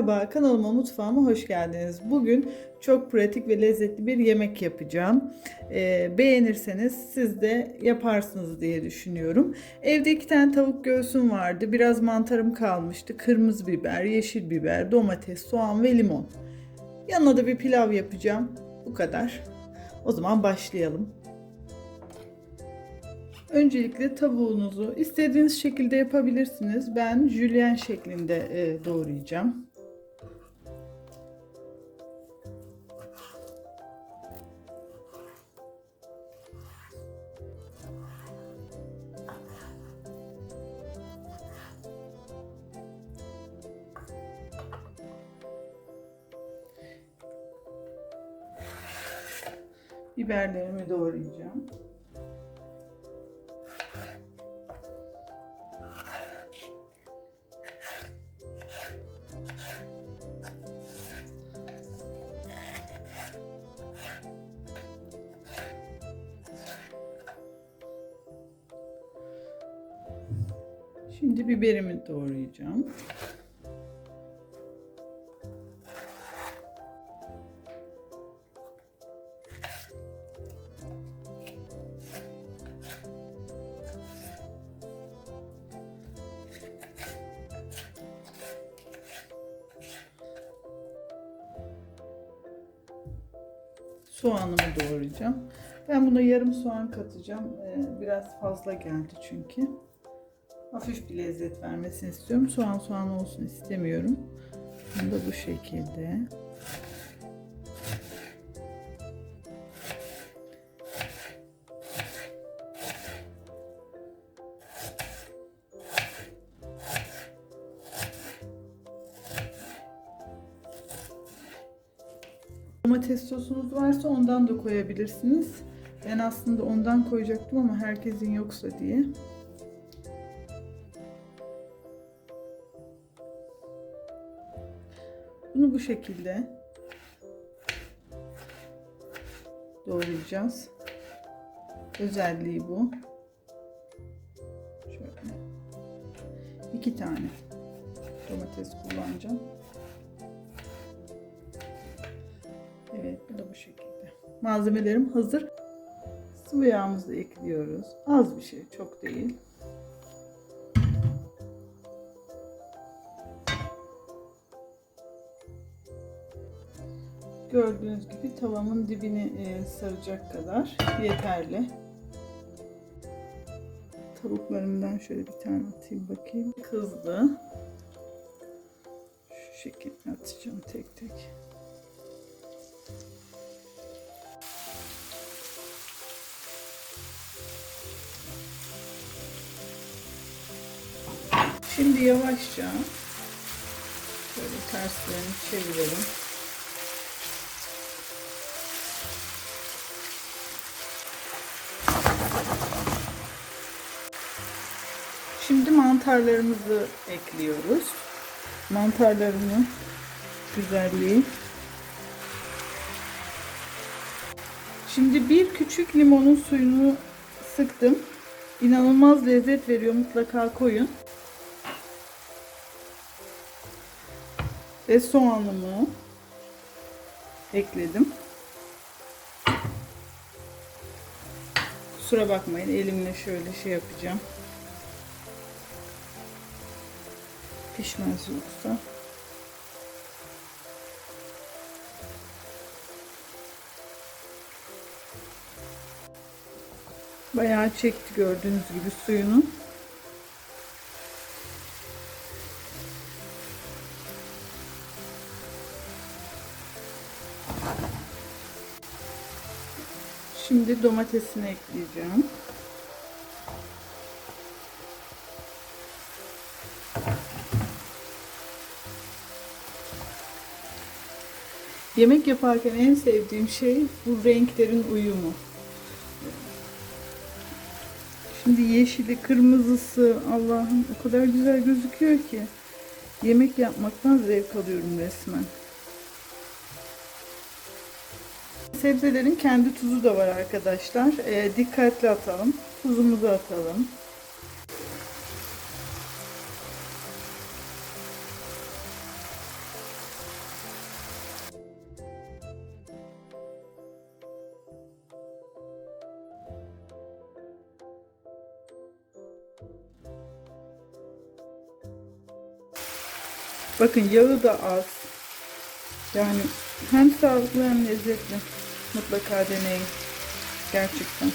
Merhaba, kanalıma mutfağıma hoş geldiniz. Bugün çok pratik ve lezzetli bir yemek yapacağım. Ee, beğenirseniz siz de yaparsınız diye düşünüyorum. Evde iki tane tavuk göğsüm vardı. Biraz mantarım kalmıştı. Kırmızı biber, yeşil biber, domates, soğan ve limon. Yanına da bir pilav yapacağım. Bu kadar. O zaman başlayalım. Öncelikle tavuğunuzu istediğiniz şekilde yapabilirsiniz. Ben jülyen şeklinde e, doğrayacağım. Biberlerimi doğrayacağım. Şimdi biberimi doğrayacağım. Soğanımı doğrayacağım. Ben buna yarım soğan katacağım. Ee, Biraz fazla geldi çünkü hafif bir lezzet vermesini istiyorum. Soğan soğan olsun istemiyorum. Bunu da bu şekilde. Domates sosunuz varsa ondan da koyabilirsiniz. Ben aslında ondan koyacaktım ama herkesin yoksa diye. Bunu bu şekilde doğrayacağız. Özelliği bu. Şöyle. iki tane domates kullanacağım. Evet bu da bu şekilde. Malzemelerim hazır. Sıvı yağımızı ekliyoruz. Az bir şey, çok değil. Gördüğünüz gibi tavamın dibini e, saracak kadar yeterli. Tavuklarımdan şöyle bir tane atayım bakayım. Kızdı. Şu şekilde atacağım tek tek. Şimdi yavaşça şöyle terslerini çevirelim. Şimdi mantarlarımızı ekliyoruz. Mantarlarını güzelliği. Şimdi bir küçük limonun suyunu sıktım. İnanılmaz lezzet veriyor. Mutlaka koyun. Ve soğanımı ekledim. Kusura bakmayın elimle şöyle şey yapacağım. Pişmez yoksa. Bayağı çekti gördüğünüz gibi suyunu. Şimdi domatesini ekleyeceğim. Yemek yaparken en sevdiğim şey bu renklerin uyumu. Şimdi yeşili, kırmızısı Allah'ım o kadar güzel gözüküyor ki yemek yapmaktan zevk alıyorum resmen. Sebzelerin kendi tuzu da var arkadaşlar. E, dikkatli atalım. Tuzumuzu atalım. Bakın yağı da az. Yani hem sağlıklı hem lezzetli. Mutlaka deneyin. Gerçekten.